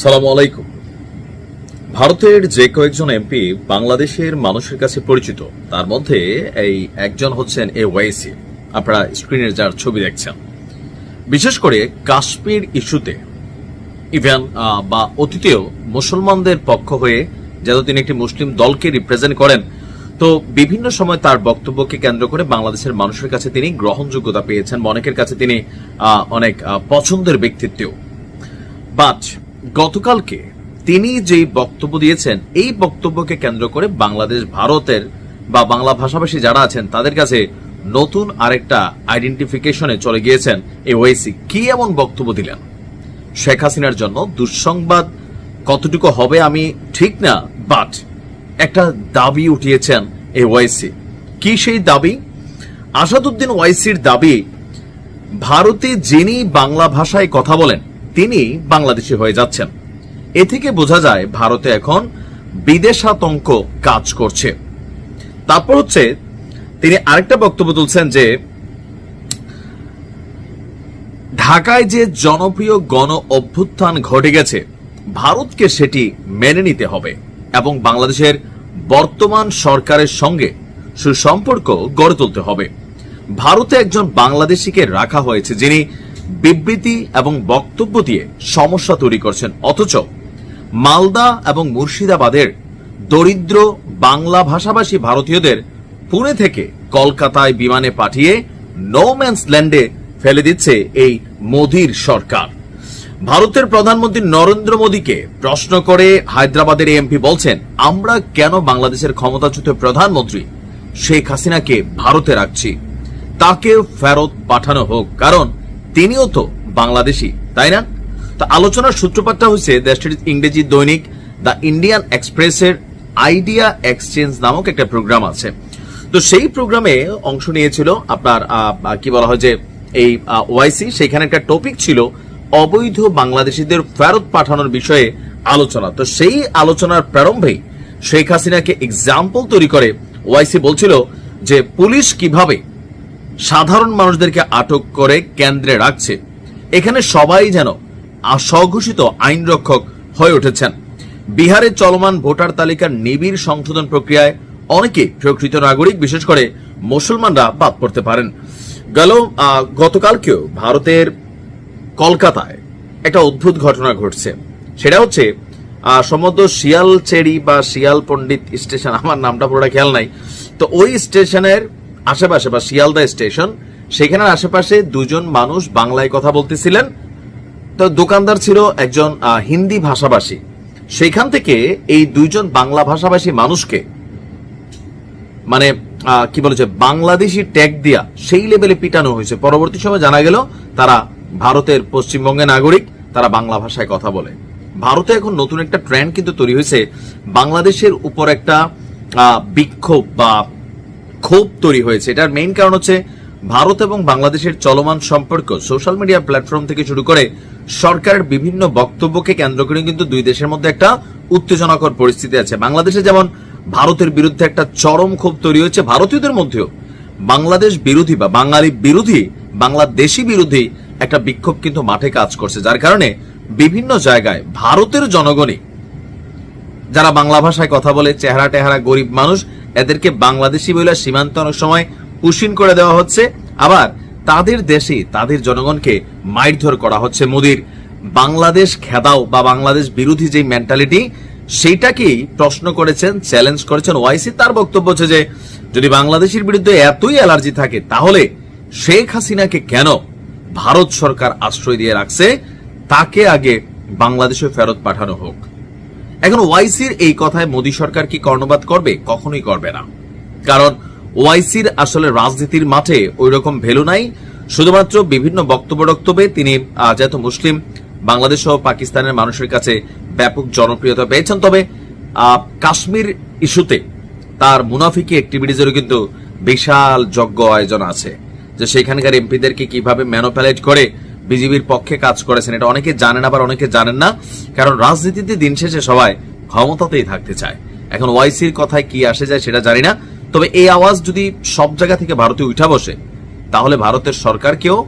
সালাম আলাইকুম। ভারতের যে কয়েকজন এমপি বাংলাদেশের মানুষের কাছে পরিচিত, তার মধ্যে এই একজন হচ্ছেন এ ওয়াইসি আপনারা স্ক্রিনের যার ছবি দেখছেন। বিশেষ করে কাশ্মীর ইস্যুতে, ইভেন বা অতীতেও মুসলমানদের পক্ষ হয়ে যেহেতু তিনি একটি মুসলিম দলকে রিপ্রেজেন্ট করেন, তো বিভিন্ন সময় তার বক্তব্যকে কেন্দ্র করে বাংলাদেশের মানুষের কাছে তিনি গ্রহণযোগ্যতা পেয়েছেন। অনেকের কাছে তিনি অনেক পছন্দের ব্যক্তিত্বও। বাট গতকালকে তিনি যেই বক্তব্য দিয়েছেন, এই বক্তব্যকে কেন্দ্র করে বাংলাদেশ ভারতের বা বাংলা ভাষাভাষী যারা আছেন, তাদের কাছে নতুন আরেকটা আইডেন্টিফিকেশনে চলে গিয়েছেন এই ওয়েসি। কি এমন বক্তব্য দিলেন? শেখ হাসিনার জন্য দুঃসংবাদ কতটুকু হবে আমি ঠিক না বাট একটা দাবি উঠিয়েছেন এই ওয়াইসি কি সেই দাবি? আসাদুদ্দিন ওয়াইসির দাবি, ভারতে যিনি বাংলা ভাষায় কথা বলেন তিনি বাংলাদেশি হয়ে যাচ্ছেন। এ থেকে বোঝা যায় ভারতে এখন বিদেশাতঙ্ক কাজ করছে। তারপর হচ্ছে তিনি আরেকটা বক্তব্য তুলছেন যে, ঢাকায় যে জনপ্রিয় গণ অভ্যুত্থান ঘটে গেছে, ভারতকে সেটি মেনে নিতে হবে এবং বাংলাদেশের বর্তমান সরকারের সঙ্গে সুসম্পর্ক গড়ে তুলতে হবে। ভারতে একজন বাংলাদেশিকে রাখা হয়েছে যিনি বিবৃতি এবং বক্তব্য দিয়ে সমস্যা তৈরি করছেন। অথচ মালদা এবং মুর্শিদাবাদের দরিদ্র বাংলা ভাষাভাষী ভারতীয়দের পুনে থেকে কলকাতায় বিমানে পাঠিয়ে নোম্যান্স ল্যান্ডে ফেলে দিচ্ছে এই মোদির সরকার। ভারতের প্রধানমন্ত্রী নরেন্দ্র মোদীকে প্রশ্ন করে হায়দ্রাবাদের এমপি বলছেন, আমরা কেন বাংলাদেশের ক্ষমতাচ্যুত প্রধানমন্ত্রী শেখ হাসিনাকে ভারতে রাখছি? তাকে ফেরত পাঠানো হোক। কারণ তিনিও তো বাংলাদেশি, তাই না? তো আলোচনার সূত্রপাতটা হয়েছে দেশটির ইংরেজি দৈনিক দ্য ইন্ডিয়ান এক্সপ্রেসের আইডিয়া এক্সচেঞ্জ নামক একটা প্রোগ্রাম আছে। তো সেই প্রোগ্রামে অংশ নিয়েছিল আপনার কি বলা হয় যে এই ওয়াইসি, সেখানে একটা টপিক ছিল অবৈধ বাংলাদেশিদের ফেরত পাঠানোর বিষয়ে আলোচনা। তো সেই আলোচনার প্রারম্ভেই শেখ হাসিনাকে এক্সাম্পল তৈরি করে ওয়াইসি বলছিল যে পুলিশ কীভাবে সাধারণ মানুষদেরকে আটক করে কেন্দ্রে রাখছে। এখানে সবাই যেন স্বঘোষিত আইন রক্ষক হয়ে উঠেছেন। বিহারে চলমান ভোটার তালিকার নিবিড় সংশোধন প্রক্রিয়ায় অনেকে প্রকৃত নাগরিক, বিশেষ করে মুসলমানরা বাদ পড়তে পারেন। গেল গতকালকেও ভারতের কলকাতায় একটা অদ্ভুত ঘটনা ঘটছে। সেটা হচ্ছে সম্ভবত শিয়ালচেরি বা শিয়াল পণ্ডিত স্টেশন, আমার নামটা পুরোটা খেয়াল নাই। তো ওই স্টেশনের আশেপাশে বা শিয়ালদা স্টেশন, সেখানের আশেপাশে দুজন মানুষ বাংলায় কথা বলতেছিলেন। তো দোকানদার ছিল একজন হিন্দি ভাষাভাষী। সেখান থেকে এই দুইজন বাংলা ভাষাভাষী মানুষকে মানে কি বলেছে, বাংলাদেশি ট্যাগ দিয়া সেই লেভেলে পিটানো হয়েছে। পরবর্তী সময় জানা গেল, তারা ভারতের পশ্চিমবঙ্গের নাগরিক, তারা বাংলা ভাষায় কথা বলে। ভারতে এখন নতুন একটা ট্রেন্ড কিন্তু তৈরি হয়েছে। বাংলাদেশের উপর একটা বিক্ষোভ বা ক্ষোভ তৈরি হয়েছে। এটার মেইন কারণ হচ্ছে ভারত এবং বাংলাদেশের চলমান সম্পর্ক। সোশ্যাল মিডিয়া প্ল্যাটফর্ম থেকে শুরু করে সরকারের বিভিন্ন বক্তব্যকে কেন্দ্র করে কিন্তু দুই দেশের মধ্যে একটা উত্তেজনাকর পরিস্থিতি আছে। বাংলাদেশে যেমন ভারতের বিরুদ্ধে একটা চরম ক্ষোভ তৈরি হয়েছে, ভারতীয়দের মধ্যেও। বাংলাদেশ বিরোধী বা বাঙালি বিরোধী, বাংলাদেশি বিরোধী একটা বিক্ষোভ কিন্তু মাঠে কাজ করছে, যার কারণে বিভিন্ন জায়গায় ভারতের জনগণই যারা বাংলা ভাষায় কথা বলে, চেহারা টেহারা গরিব মানুষ এদেরকে বাংলাদেশি বলে সীমান্ত অনেক সময় পুশিন করে দেওয়া হচ্ছে। আবার তাদের দেশে তাদের জনগণকে মারধর করা হচ্ছে মোদির। বাংলাদেশ খেদাও বা বাংলাদেশ বিরোধী যে মেন্টালিটি সেইটাকেই প্রশ্ন করেছেন চ্যালেঞ্জ করেছেন ওয়াইসি তার বক্তব্য হচ্ছে যে, যদি বাংলাদেশের বিরুদ্ধে এতই অ্যালার্জি থাকে, তাহলে শেখ হাসিনাকে কেন ভারত সরকার আশ্রয় দিয়ে রাখছে, তাকে আগে বাংলাদেশে ফেরত পাঠানো হোক। এখন ওয়াইসির এই কথায় মোদী সরকার কি কর্ণপাত করবে? কখনোই করবে না। কারণ ওয়াইসির আসলে রাজনীতির মাঠে ওই রকম ভ্যালু নাই। শুধুমাত্র বিভিন্ন বক্তব্য বক্তব্যে তিনি যেহেতু মুসলিম, বাংলাদেশ সহ পাকিস্তানের মানুষের কাছে ব্যাপক জনপ্রিয়তা পেয়েছেন। তবে কাশ্মীর ইস্যুতে তার মুনাফিকি অ্যাক্টিভিটিজেরও কিন্তু বিশাল যজ্ঞ আয়োজন আছে। যে সেখানকার এমপিদেরকে কীভাবে ম্যানোপ্যালেট করে বিজেপির পক্ষে কাজ করেছেন। এটা অনেকে জানেন, আবার অনেকে জানেন না। কারণ রাজনীতিতে দিন শেষে সবাই ক্ষমতাতেই থাকতে চায়। এখন ওয়াইসির কথায় কি আসে যায় সেটা জানি না। তবে এই আওয়াজ যদি সব জায়গা থেকে ভারতে উঠা বসে, তাহলে ভারতের সরকারকেও